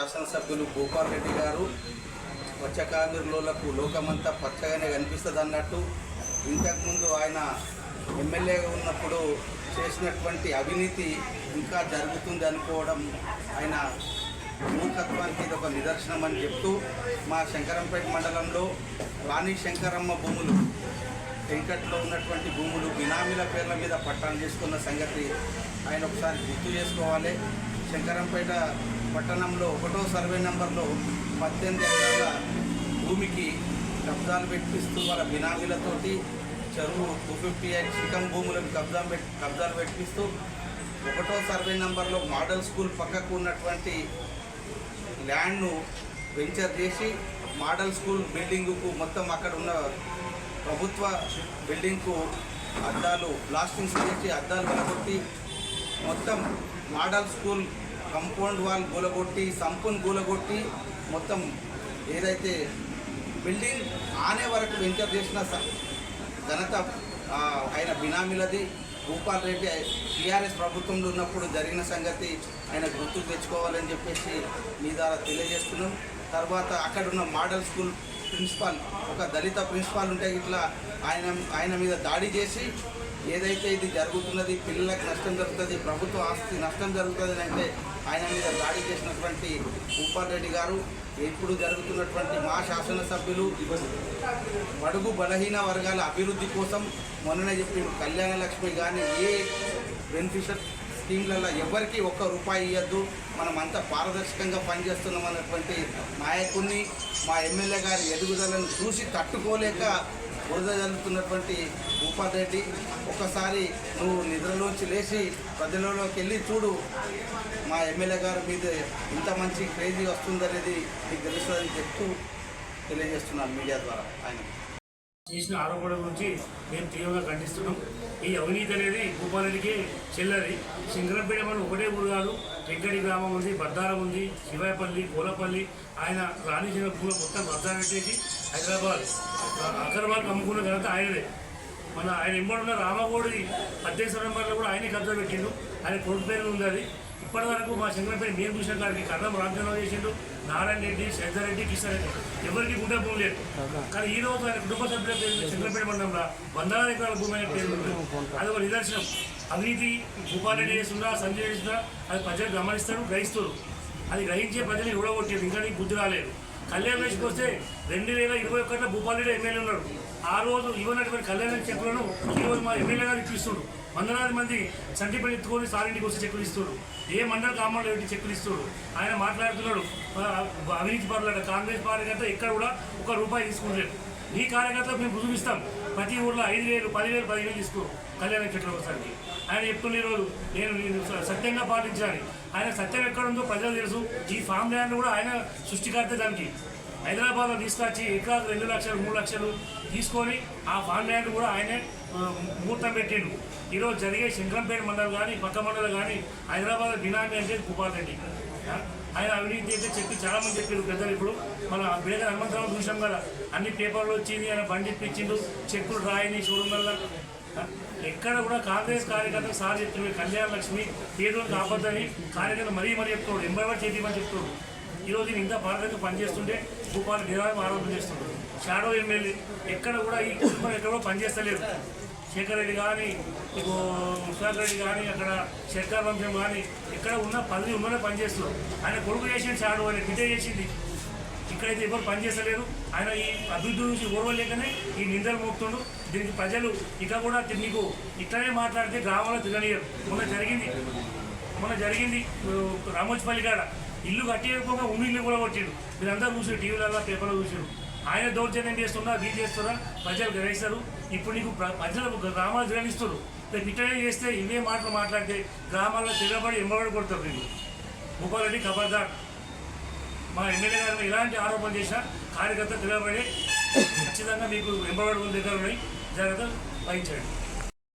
శాసనసభ్యులు భూపాల్ రెడ్డి గారు వచ్చకాంధ్రులకు లోకమంతా పచ్చగానే కనిపిస్తుంది అన్నట్టు ఇంతకుముందు ఆయన ఎమ్మెల్యేగా ఉన్నప్పుడు చేసినటువంటి అవినీతి ఇంకా జరుగుతుంది అనుకోవడం ఆయన మూర్ఖత్వానికి ఇది ఒక నిదర్శనం అని చెప్తూ మా శంకరంపేట మండలంలో రాణి శంకరమ్మ భూములు వెంకట్లో ఉన్నటువంటి భూములు బినామీల పేర్ల మీద పట్టాలు చేసుకున్న సంగతి ఆయన ఒకసారి గుర్తు చేసుకోవాలి. శంకరంపేట పట్టణంలో ఒకటో సర్వే నెంబర్లో పద్దెనిమిది ఎకరాల భూమికి కబ్జాలు పెట్టిస్తూ వాళ్ళ బినామీలతోటి చెరువు టూ ఫిఫ్టీ ఎయిట్ శిఖం భూములకు కబ్జా కబ్జాలు పెట్టిస్తూ ఒకటో సర్వే నెంబర్లో మోడల్ స్కూల్ పక్కకు ఉన్నటువంటి ల్యాండ్ను వెంచర్ చేసి మోడల్ స్కూల్ బిల్డింగుకు మొత్తం అక్కడ ఉన్న ప్రభుత్వ బిల్డింగ్కు అద్దాలు బ్లాస్టింగ్స్ చేసి అద్దాలు పలగొట్టి మొత్తం మోడల్ స్కూల్ కంపౌండ్ వాల్ కూలగొట్టి సంపును కూలగొట్టి మొత్తం ఏదైతే బిల్డింగ్ ఆనే వరకు వెంచర్ చేసిన ఘనత ఆయన బినామీలది. భూపాల్ రెడ్డి టీఆర్ఎస్ ప్రభుత్వంలో ఉన్నప్పుడు జరిగిన సంగతి ఆయన గుర్తుకు తెచ్చుకోవాలని చెప్పేసి మీ ద్వారా తెలియజేస్తున్నాం. తర్వాత అక్కడున్న మోడల్ స్కూల్ ప్రిన్సిపాల్ ఒక దళిత ప్రిన్సిపాల్ ఉంటే ఇట్లా ఆయన ఆయన మీద దాడి చేసి ఏదైతే ఇది జరుగుతున్నది పిల్లలకు నష్టం జరుగుతుంది ప్రభుత్వ ఆస్తి నష్టం జరుగుతుంది అంటే ఆయన మీద దాడి చేసినటువంటి భూపాల్ రెడ్డి గారు ఇప్పుడు జరుగుతున్నటువంటి మా శాసనసభ్యులు బడుగు బలహీన వర్గాల అభివృద్ధి కోసం మొన్ననే చెప్పిండు కళ్యాణ లక్ష్మి కానీ ఏ బెనిఫిషర్ స్కీమ్లలో ఎవరికి ఒక్క రూపాయి ఇవ్వద్దు మనం పారదర్శకంగా పనిచేస్తున్నాం అన్నటువంటి నాయకుడిని మా ఎమ్మెల్యే గారి ఎదుగుదలను చూసి తట్టుకోలేక బురద జరుగుతున్నటువంటి భూపాల్ ఒకసారి నువ్వు నిద్రలోంచి లేచి ప్రజలలోకి వెళ్ళి చూడు మా ఎమ్మెల్యే గారి మీద ఇంత మంచి క్రేజీ వస్తుందనేది నీకు తెలుస్తుందని చెప్తూ తెలియజేస్తున్నాను మీడియా ద్వారా. ఆయన. చేసిన ఆరోపణల గురించి మేము తీవ్రంగా ఖండిస్తున్నాం. ఈ అవినీతి అనేది భూపాలరెడ్డికి చెల్లది. సింగరంపేట మనం ఒకటే ఊరు కాదు వెంకటి గ్రామం ఉంది బద్దారం ఉంది శివాయపల్లి పూలపల్లి ఆయన రాణించిన భూమి మొత్తం బద్దా పెట్టేసి హైదరాబాద్ అగర్వాల్ అమ్ముకున్న తర్వాత ఆయనదే. మన ఆయన ఇమ్మడున్న రామగోడి పద్దెనిమిది నెంబర్లో కూడా ఆయనే కబ్జా పెట్టిండు. ఆయన కొడుకు పేరు ఉంది అది. ఇప్పటి వరకు మా శంకరపేట మేము చూసిన గారికి కర్ణం రాజ్యాంగం చేసిండు నారాయణ రెడ్డి శంకర్ రెడ్డి కిషన్ రెడ్డి. ఎవరికి గుండె భూమి లేదు. కానీ ఈ రోజు ఆయన కుటుంబ సభ్యుల పేరు శంకరపేట మండలంలో వందల ఎకరాల భూమి అనే పేరు అది ఒక నిదర్శనం. అవినీతి భూపాల్ చేస్తున్నా సంజయ్ చేస్తున్నా అది ప్రజలు గమనిస్తారు గ్రహిస్తారు. అది గ్రహించే ప్రజలు ఇవ్వగొట్టేది ఇంకా నీకు బుద్ధి రాలేదు. కళ్యాణ్ లక్ష్మికి వస్తే రెండు వేల ఇరవై ఒకటిలో భూపాల్ ఎమ్మెల్యే ఉన్నాడు. ఆ రోజు ఇవ్వనటువంటి కళ్యాణ చెక్కులను ఈ రోజు మా ఎమ్మెల్యే గారు ఇప్పిస్తుడు వందలాది మంది సంటిపల్లి ఎత్తుకొని సారింటికి వస్తే చెక్కులు ఇస్తుడు ఏ మండల కామంలో ఏంటి చెక్కులు ఇస్తుడు ఆయన మాట్లాడుతున్నాడు. అవినీతి పరులట కాంగ్రెస్ కార్యకర్త ఎక్కడ కూడా ఒక రూపాయి తీసుకుంటలేదు. ఈ కార్యకర్తలకు మేము రుజువిస్తాం ప్రతి ఊర్లో ఐదు వేలు పదివేలు పదివేలు తీసుకో కళ్యాణ చెట్ల ఒకసారికి. ఆయన చెప్తున్న ఈరోజు నేను నేను సత్యంగా పాటించాలి. ఆయన సత్యం ఎక్కడ ఉందో ప్రజలు తెలుసు. ఈ ఫామ్ ల్యాండ్ కూడా ఆయన సృష్టికర్త దానికి. హైదరాబాద్లో తీసుకొచ్చి ఎకరాకు రెండు లక్షలు మూడు లక్షలు తీసుకొని ఆ ఫామ్ ల్యాండ్ కూడా ఆయనే ముహూర్తం పెట్టిండు. ఈరోజు జరిగే శంకరంపేట మండలం కానీ పక్క మండలం కానీ హైదరాబాద్ బినామీ అంటే భూపాల్ రెడ్డి. ఆయన అవినీతి అయితే చెప్పి చాలామంది చెప్పారు పెద్దలు ఇప్పుడు. మన బిడగ హనుమంతరావు చూసాం కదా అన్ని పేపర్లు వచ్చింది ఆయన బండి ఇప్పించిండు చెక్కులు రాయని చూడడం వల్ల. ఎక్కడ కూడా కాంగ్రెస్ కార్యకర్త సార్ చెప్తున్నారు కళ్యాణ లక్ష్మి పేదోళ్ళకి ఆపద్దని. కార్యకర్త మరీ మరీ చెప్తున్నాడు చేతి చేతిమని చెప్తున్నాడు ఈరోజు నేను ఇంకా భారతంగా పనిచేస్తుంటే భూపాలు నిరాశ ఆరోపణ చేస్తున్నాడు షాడో ఎమ్మెల్యే ఎక్కడ కూడా ఈ కుటుంబం ఎక్కడ కూడా పనిచేస్తలేదు. శేఖర్ రెడ్డి కానీ ఇగో రెడ్డి కానీ అక్కడ శేఖర్ వంశం కానీ ఎక్కడ ఉన్న పదవి ఉన్ననే పనిచేస్తున్నారు. ఆయన కొడుకు చేసిన షాడో ఆయన బిడ్డ చేసింది. ఇక్కడైతే ఎవరు పనిచేస్తలేరు ఆయన ఈ అభివృద్ధి నుంచి ఓర్వలేకనే ఈ నిందలు మోపుతుండు. దీనికి ప్రజలు ఇక కూడా మీకు ఇట్లనే మాట్లాడితే గ్రామంలో తిరగనియరు మొన్న జరిగింది మొన్న జరిగింది రామోజపల్లి కాడ. ఇల్లు కట్టేయకుండా ఉన్న ఇల్లు కూడా కొట్టిండు. మీరందరూ చూసారు టీవీలలో పేపర్లో చూసారు ఆయన దౌర్జన్యం చేస్తున్నా వీలు చేస్తున్నా ప్రజలు గ్రహిస్తారు. ఇప్పుడు నీకు ప్రజలకు గ్రామాలు గ్రహిస్తారు రేపు ఇట్లనే చేస్తే ఇవే మాటలు మాట్లాడితే గ్రామాల్లో తిరగబడి ఎంబడి కొడతారు నీకు భూపాలరెడ్డి ఖబర్దార్ మా ఎమ్మెల్యే గారు ఎలాంటి ఆరోపణ చేసినా కార్యకర్త తిరగబడి ఖచ్చితంగా మీకు ఎంబడి దగ్గర ఉన్నాయి. జాగ్రత్త వహించండి.